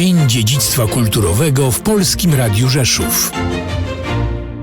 Dzień Dziedzictwa Kulturowego w Polskim Radiu Rzeszów.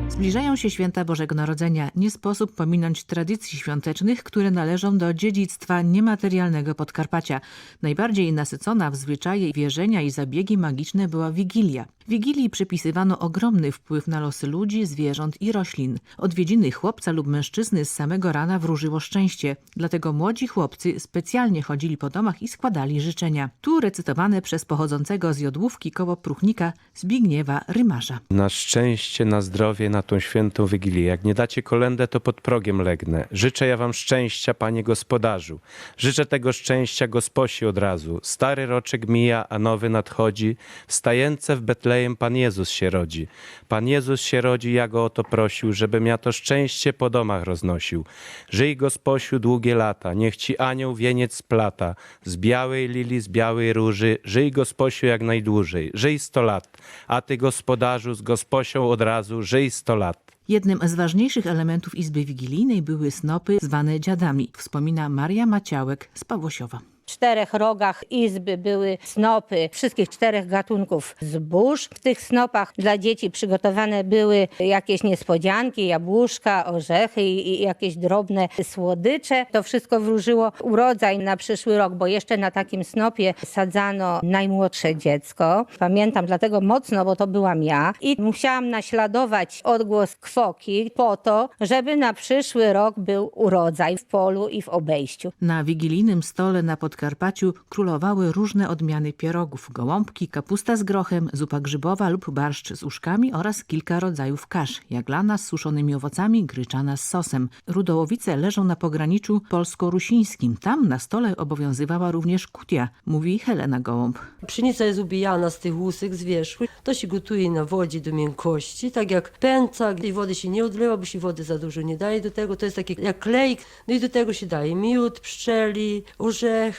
Zbliżają się święta Bożego Narodzenia. Nie sposób pominąć tradycji świątecznych, które należą do dziedzictwa niematerialnego Podkarpacia. Najbardziej nasycona w zwyczaje, wierzenia i zabiegi magiczne była Wigilia. Wigilii przypisywano ogromny wpływ na losy ludzi, zwierząt i roślin. Odwiedziny chłopca lub mężczyzny z samego rana wróżyło szczęście. Dlatego młodzi chłopcy specjalnie chodzili po domach i składali życzenia. Tu recytowane przez pochodzącego z Jodłówki koło Pruchnika Zbigniewa Rymarza. Na szczęście, na zdrowie, na tą świętą Wigilię. Jak nie dacie kolendę, to pod progiem legnę. Życzę ja wam szczęścia, panie gospodarzu. Życzę tego szczęścia gosposi od razu. Stary roczek mija, a nowy nadchodzi. Wstajęce w Betlejem Pan Jezus się rodzi. Pan Jezus się rodzi, ja go o to prosił, żebym ja to szczęście po domach roznosił. Żyj gosposiu długie lata, niech ci anioł wieniec splata. Z białej lili, z białej róży, żyj gosposiu jak najdłużej. Żyj sto lat, a ty gospodarzu z gosposią od razu, żyj sto lat. Jednym z ważniejszych elementów Izby Wigilijnej były snopy zwane dziadami, wspomina Maria Maciałek z Pawłosiowa. Czterech rogach izby były snopy wszystkich czterech gatunków zbóż. W tych snopach dla dzieci przygotowane były jakieś niespodzianki, jabłuszka, orzechy i jakieś drobne słodycze. To wszystko wróżyło urodzaj na przyszły rok, bo jeszcze na takim snopie sadzano najmłodsze dziecko. Pamiętam dlatego mocno, bo to byłam ja i musiałam naśladować odgłos kwoki po to, żeby na przyszły rok był urodzaj w polu i w obejściu. Na wigilijnym stole na Podkarpaciu królowały różne odmiany pierogów, gołąbki, kapusta z grochem, zupa grzybowa lub barszcz z uszkami oraz kilka rodzajów kasz, jaglana z suszonymi owocami, gryczana z sosem. Rudołowice leżą na pograniczu polsko-rusińskim. Tam na stole obowiązywała również kutia, mówi Helena Gołąb. Pszenica jest ubijana z tych łusek z. To się gotuje na wodzie do miękkości, tak jak pęca. I wody się nie odlewa, bo się wody za dużo nie daje do tego. To jest takie jak klejk. No i do tego się daje miód, pszczeli,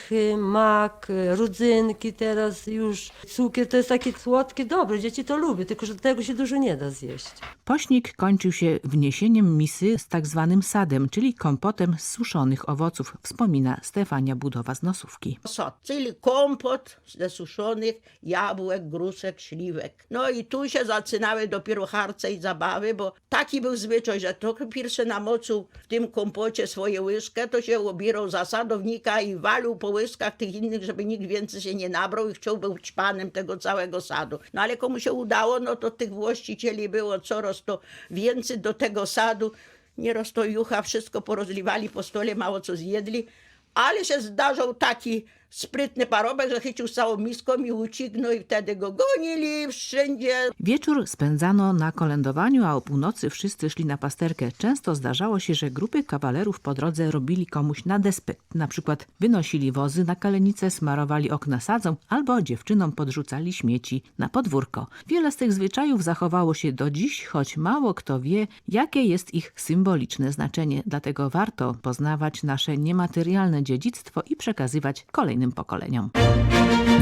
orzechy, mak, rodzynki teraz już, cukier. To jest takie słodkie, dobre. Dzieci to lubią, tylko że tego się dużo nie da zjeść. Pośnik kończył się wniesieniem misy z tak zwanym sadem, czyli kompotem z suszonych owoców, wspomina Stefania Budowa z Nosówki. sad, czyli kompot ze suszonych jabłek, gruszek, śliwek. No i tu się zaczynały dopiero harce i zabawy, bo taki był zwyczaj, że to pierwsze namoczył w tym kompocie swoje łyżkę, to się obierał za sadownika i walił po łyżkach tych innych, żeby nikt więcej się nie nabrał i chciał być panem tego całego sadu. No ale komu się udało, no to tych właścicieli było coraz to więcej do tego sadu. Nieraz to jucha wszystko porozliwali po stole, mało co zjedli. Ale się zdarzał taki sprytny parobek, że chycił z całą miską i ucignął i wtedy go gonili wszędzie. Wieczór spędzano na kolędowaniu, a o północy wszyscy szli na pasterkę. Często zdarzało się, że grupy kawalerów po drodze robili komuś na despy. Na przykład wynosili wozy na kalenicę, smarowali okna sadzą albo dziewczynom podrzucali śmieci na podwórko. Wiele z tych zwyczajów zachowało się do dziś, choć mało kto wie, jakie jest ich symboliczne znaczenie. Dlatego warto poznawać nasze niematerialne dziedzictwo i przekazywać kolejnym pokoleniom.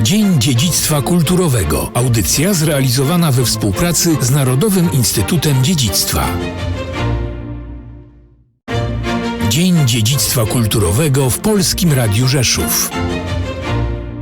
Dzień Dziedzictwa Kulturowego. Audycja zrealizowana we współpracy z Narodowym Instytutem Dziedzictwa. Dzień Dziedzictwa Kulturowego w Polskim Radiu Rzeszów.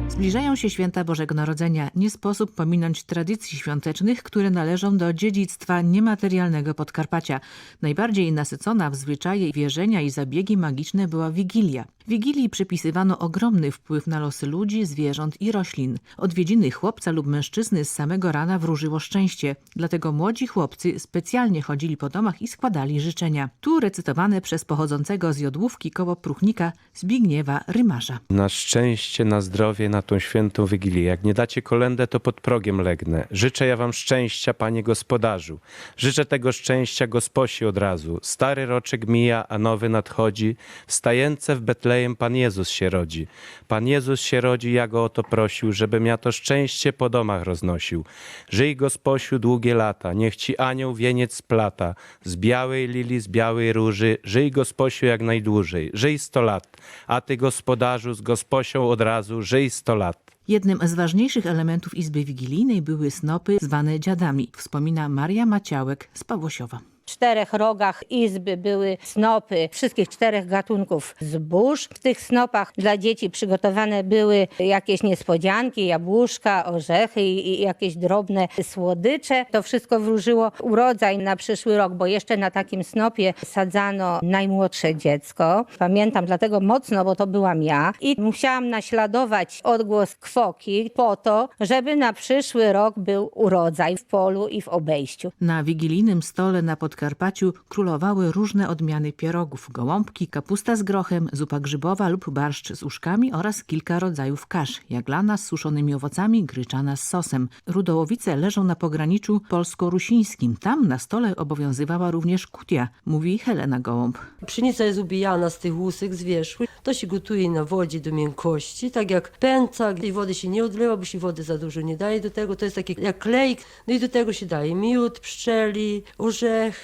Zbliżają się święta Bożego Narodzenia. Nie sposób pominąć tradycji świątecznych, które należą do dziedzictwa niematerialnego Podkarpacia. Najbardziej nasycona w zwyczaje, wierzenia i zabiegi magiczne była Wigilia. Wigilii przypisywano ogromny wpływ na losy ludzi, zwierząt i roślin. Odwiedziny chłopca lub mężczyzny z samego rana wróżyło szczęście. Dlatego młodzi chłopcy specjalnie chodzili po domach i składali życzenia. Tu recytowane przez pochodzącego z Jodłówki koło Pruchnika Zbigniewa Rymarza. Na szczęście, na zdrowie, na tą świętą Wigilię. Jak nie dacie kolendę, to pod progiem legnę. Życzę ja wam szczęścia, panie gospodarzu. Życzę tego szczęścia gosposi od razu. Stary roczek mija, a nowy nadchodzi. Wstajęce w Betlejem Pan Jezus się rodzi. Pan Jezus się rodzi, ja go o to prosił, żebym ja to szczęście po domach roznosił. Żyj gosposiu długie lata, niech ci anioł wieniec splata. Z białej lili, z białej róży, żyj gosposiu jak najdłużej. Żyj sto lat, a ty gospodarzu z gosposią od razu, żyj sto lat. Jednym z ważniejszych elementów Izby Wigilijnej były snopy zwane dziadami, wspomina Maria Maciałek z Pawłosiowa. Czterech rogach izby były snopy wszystkich czterech gatunków zbóż. W tych snopach dla dzieci przygotowane były jakieś niespodzianki, jabłuszka, orzechy i, jakieś drobne słodycze. To wszystko wróżyło urodzaj na przyszły rok, bo jeszcze na takim snopie sadzano najmłodsze dziecko. Pamiętam dlatego mocno, bo to byłam ja i musiałam naśladować odgłos kwoki po to, żeby na przyszły rok był urodzaj w polu i w obejściu. Na wigilijnym stole na Podkarpaciu królowały różne odmiany pierogów, gołąbki, kapusta z grochem, zupa grzybowa lub barszcz z uszkami oraz kilka rodzajów kasz, jaglana z suszonymi owocami, gryczana z sosem. Rudołowice leżą na pograniczu polsko-rusińskim. Tam na stole obowiązywała również kutia, mówi Helena Gołąb. Pszenica jest ubijana z tych łusyk, z. To się gotuje na wodzie do miękkości, tak jak pęcak. I wody się nie odlewa, bo się wody za dużo nie daje do tego. To jest taki jak klejk. No i do tego się daje miód, pszczeli,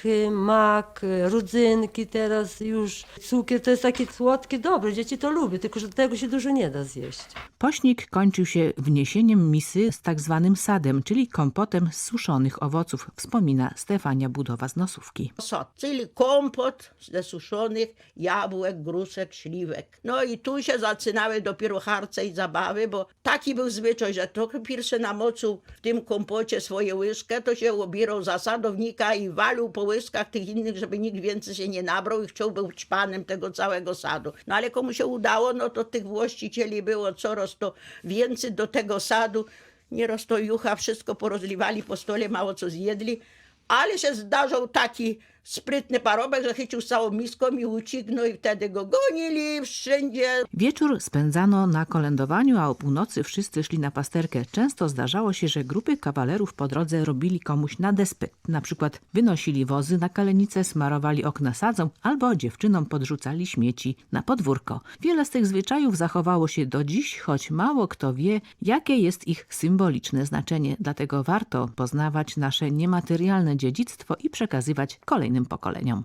orzechy, mak, rodzynki teraz już, cukier. To jest takie słodkie, dobre. Dzieci to lubią, tylko że tego się dużo nie da zjeść. Pośnik kończył się wniesieniem misy z tak zwanym sadem, czyli kompotem z suszonych owoców, wspomina Stefania Budowa z Nosówki. Sod, czyli kompot ze suszonych jabłek, gruszek, śliwek. No i tu się zaczynały dopiero harce i zabawy, bo taki był zwyczaj, że trochę pierwszy namoczył w tym kompocie swoje łyżkę, to się obierał za sadownika i walił po łyżkach tych innych, żeby nikt więcej się nie nabrał i chciał być panem tego całego sadu. No ale komu się udało, no to tych właścicieli było coraz to więcej do tego sadu. Nieraz to jucha wszystko porozliwali po stole, mało co zjedli. Ale się zdarzał taki sprytny parobek, że chycił z całą miską i ucignął i wtedy go gonili wszędzie. Wieczór spędzano na kolędowaniu, a o północy wszyscy szli na pasterkę. Często zdarzało się, że grupy kawalerów po drodze robili komuś na despy. Na przykład wynosili wozy na kalenicę, smarowali okna sadzą albo dziewczynom podrzucali śmieci na podwórko. Wiele z tych zwyczajów zachowało się do dziś, choć mało kto wie, jakie jest ich symboliczne znaczenie. Dlatego warto poznawać nasze niematerialne dziedzictwo i przekazywać kolejnym pokoleniom.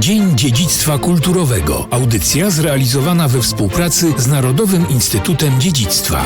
Dzień Dziedzictwa Kulturowego. Audycja zrealizowana we współpracy z Narodowym Instytutem Dziedzictwa.